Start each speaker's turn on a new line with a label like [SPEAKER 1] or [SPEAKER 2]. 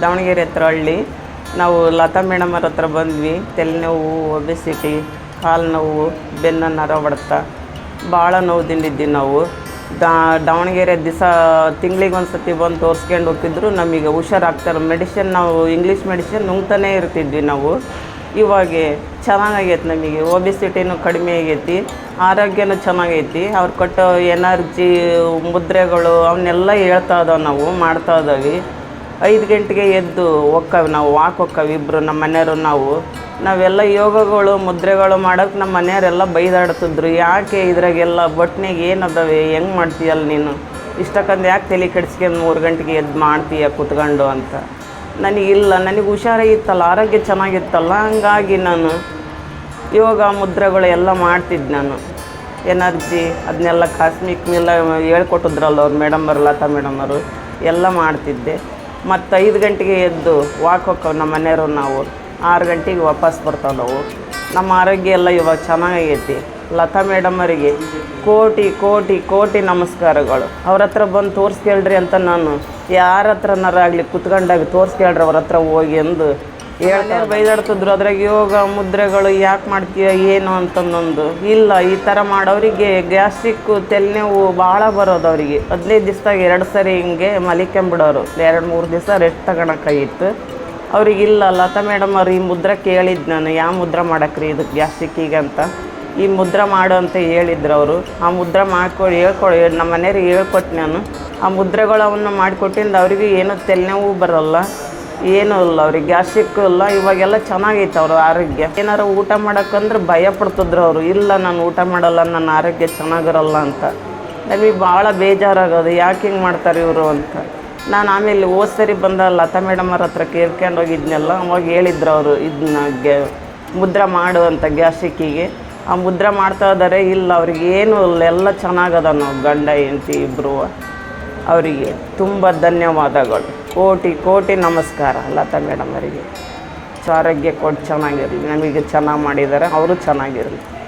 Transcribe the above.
[SPEAKER 1] ದಾವಣಗೆರೆ ಹತ್ರ ಹಳ್ಳಿ. ನಾವು ಲತಾ ಮೇಡಮ್ ಹತ್ರ ಬಂದ್ವಿ. ತಲೆನೋವು ಒಬೆಸಿಟಿ, ಕಾಲು ನೋವು, ಬೆನ್ನ ನರ ಬಡ್ತ ಭಾಳ ನೋವುದಿಂದಿದ್ವಿ ನಾವು. ದಾ, ದಾವಣಗೆರೆ ದಿವಸ ತಿಂಗಳಿಗೆ ಒಂದು ಸತಿ ಬಂದು ತೋರಿಸ್ಕೊಂಡು ಹೋಗ್ತಿದ್ರು. ನಮಗೆ ಹುಷಾರಾಗ್ತಾರೆ. ಮೆಡಿಷನ್ ನಾವು ಇಂಗ್ಲೀಷ್ ಮೆಡಿಷನ್ ನುಂಗ್ತಾನೆ ಇರ್ತಿದ್ವಿ ನಾವು. ಇವಾಗ ಚೆನ್ನಾಗೈತೆ ನಮಗೆ. ಒಬಿಸಿಟಿನೂ ಕಡಿಮೆ ಆಗೈತಿ. ಆರೋಗ್ಯನೂ ಚೆನ್ನಾಗೈತಿ. ಅವ್ರು ಕೊಟ್ಟೋ ಎನರ್ಜಿ, ಮುದ್ರೆಗಳು ಅವನ್ನೆಲ್ಲ ಹೇಳ್ತಾ ಇದ್ದಾವೆ ನಾವು, ಮಾಡ್ತಾ ಇದ್ದಾವೆ ಐದು ಗಂಟೆಗೆ ಎದ್ದು ಹೋಕ್ಕವಿ ನಾವು ವಾಕ್ ಹೋಕ್ಕವಿ ಇಬ್ಬರು ನಮ್ಮ ಮನೆಯವರು ನಾವು. ನಾವೆಲ್ಲ ಯೋಗಗಳು, ಮುದ್ರೆಗಳು ಮಾಡೋಕೆ ನಮ್ಮ ಮನೆಯವರೆಲ್ಲ ಬೈದಾಡ್ತಿದ್ರು. ಯಾಕೆ ಇದ್ರಾಗೆಲ್ಲ ಬಟ್ನೆಗೆ ಏನು ಅದಾವೆ ಹೆಂಗೆ ಮಾಡ್ತೀಯಲ್ಲ ನೀನು? ಇಷ್ಟಕ್ಕಂದು ಯಾಕೆ ತಲೆ ಕೆಡ್ಸ್ಕೊಂಡು ಮೂರು ಗಂಟೆಗೆ ಎದ್ದು ಮಾಡ್ತೀಯ ಕುತ್ಕೊಂಡು ಅಂತ. ನನಗಿಲ್ಲ ನನಗೆ ಹುಷಾರಾಗಿತ್ತಲ್ಲ ಆರೋಗ್ಯ ಚೆನ್ನಾಗಿತ್ತಲ್ಲ, ಹಂಗಾಗಿ ನಾನು ಯೋಗ, ಮುದ್ರೆಗಳು ಎಲ್ಲ ಮಾಡ್ತಿದ್ದೆ ನಾನು. ಎನರ್ಜಿ ಅದನ್ನೆಲ್ಲ ಕಾಸ್ಮಿಕ್ನೆಲ್ಲ ಹೇಳ್ಕೊಟ್ಟಿದ್ರಲ್ಲ ಅವ್ರು ಮೇಡಮ್ ಅವರು ಲತಾ ಮೇಡಮ್ ಅವರು, ಎಲ್ಲ ಮಾಡ್ತಿದ್ದೆ. ಮತ್ತು ಐದು ಗಂಟೆಗೆ ಎದ್ದು ವಾಕ್ ಹೋಕ್ಕವು ನಮ್ಮ ಮನೆಯವರು ನಾವು. ಆರು ಗಂಟೆಗೆ ವಾಪಸ್ ಬರ್ತಾವೆ ನಾವು. ನಮ್ಮ ಆರೋಗ್ಯ ಎಲ್ಲ ಇವಾಗ ಚೆನ್ನಾಗೈತಿ. ಲತಾ ಮೇಡಮ್ ಅವರಿಗೆ ಕೋಟಿ ಕೋಟಿ ಕೋಟಿ ನಮಸ್ಕಾರಗಳು. ಅವ್ರ ಹತ್ರ ಬಂದು ತೋರಿಸ್ಕೇಳ್ರಿ ಅಂತ ನಾನು ಯಾರ ಹತ್ರನಾರಾಗಲಿ ಕುತ್ಕೊಂಡಾಗ ತೋರಿಸ್ಕೇಳ್ರಿ ಅವ್ರ ಹತ್ರ ಹೋಗಿ ಎಂದು ಹೇಳ್ತಾರೆ ಬೈದಾಡ್ತಿದ್ರು, ಅದ್ರಾಗ ಯೋಗ ಮುದ್ರೆಗಳು ಯಾಕೆ ಮಾಡ್ತೀಯ, ಏನು ಅಂತಂದೊಂದು. ಇಲ್ಲ, ಈ ಥರ ಮಾಡೋರಿಗೆ ಗ್ಯಾಸ್ಟ್ರಿಕ್ಕು ತಲೆನೋವು ಭಾಳ ಬರೋದು ಅವರಿಗೆ. ಹದಿನೈದು ದಿವ್ಸದಾಗ ಎರಡು ಸರಿ ಹಿಂಗೆ ಮಲಿಕೊಂಬಿಡೋರು ಎರಡು ಮೂರು ದಿವಸ ರೆಸ್ಟ್ ತಗೊಳಕ್ಕಾಗಿತ್ತು ಅವ್ರಿಗೆ ಇಲ್ಲ, ಲತಾ ಮೇಡಮ್ ಅವ್ರು ಈ ಮುದ್ರೆ ಕೇಳಿದ್ದು ನಾನು ಯಾವ ಮುದ್ರೆ ಮಾಡಕ್ರಿ ಇದಕ್ಕೆ ಗ್ಯಾಸ್ಟ್ರಿಕ್ಕಿಗೆ ಅಂತ. ಈ ಮುದ್ರೆ ಮಾಡು ಅಂತ ಹೇಳಿದ್ರು ಅವರು. ಆ ಮುದ್ರೆ ಮಾಡ್ಕೊಡಿ ಹೇಳ್ಕೊಡಿ ನಮ್ಮ ಮನೆಯವ್ರಿಗೆ ಹೇಳ್ಕೊಟ್ಟು ನಾನು. ಆ ಮುದ್ರೆಗಳು ಅವನ್ನ ಮಾಡಿಕೊಟ್ಟಿಂದ ಅವರಿಗೆ ಏನೂ ತಲೆನೋವು ಬರೋಲ್ಲ. ಏನೂ ಇಲ್ಲ ಅವ್ರಿಗೆ. ಗ್ಯಾಸ್ಟ್ರಿಕ್ ಇಲ್ಲ. ಇವಾಗೆಲ್ಲ ಚೆನ್ನಾಗೈತೆ ಅವರು ಆರೋಗ್ಯ. ಏನಾರು ಊಟ ಮಾಡೋಕ್ಕಂದ್ರೆ ಭಯ ಪಡ್ತಿದ್ರು ಅವರು. ಇಲ್ಲ, ನಾನು ಊಟ ಮಾಡಲ್ಲ, ನನ್ನ ಆರೋಗ್ಯ ಚೆನ್ನಾಗಿರಲ್ಲ ಅಂತ. ನಮಗೆ ಭಾಳ ಬೇಜಾರಾಗೋದು. ಯಾಕೆ ಹಿಂಗೆ ಮಾಡ್ತಾರೆ ಇವರು ಅಂತ. ನಾನು ಆಮೇಲೆ ಹೋದ್ ಸರಿ ಬಂದ ಲತಾ ಮೇಡಮರ ಹತ್ರ ಕೇಳ್ಕೊಂಡು ಹೋಗಿದ್ನೆಲ್ಲ, ಅವಾಗ ಹೇಳಿದ್ರು ಅವರು, ಇದನ್ನ ಗ್ಯಾ ಮುದ್ರ ಮಾಡು ಅಂತ ಗ್ಯಾಸ್ಟ್ರಿಕ್ಕಿಗೆ ಆ ಮುದ್ರ ಮಾಡ್ತಾ ಇದ್ದಾರೆ ಇಲ್ಲ, ಅವ್ರಿಗೆ ಏನೂ ಇಲ್ಲ. ಎಲ್ಲ ಚೆನ್ನಾಗದ ನಾವು ಗಂಡ, ಹೆಂಡತಿ ಇಬ್ಬರು ಅವರಿಗೆ ತುಂಬ ಧನ್ಯವಾದಗಳು. ಕೋಟಿ ಕೋಟಿ ನಮಸ್ಕಾರ ಲತಾ ಮೇಡಮ್ ಅವರಿಗೆ. ಆರೋಗ್ಯ ಕೊಟ್ಟು ಚೆನ್ನಾಗಿರಲಿ. ನಮಗೆ ಚೆನ್ನಾಗಿ ಮಾಡಿದ್ದಾರೆ. ಅವರು ಚೆನ್ನಾಗಿರಲಿ.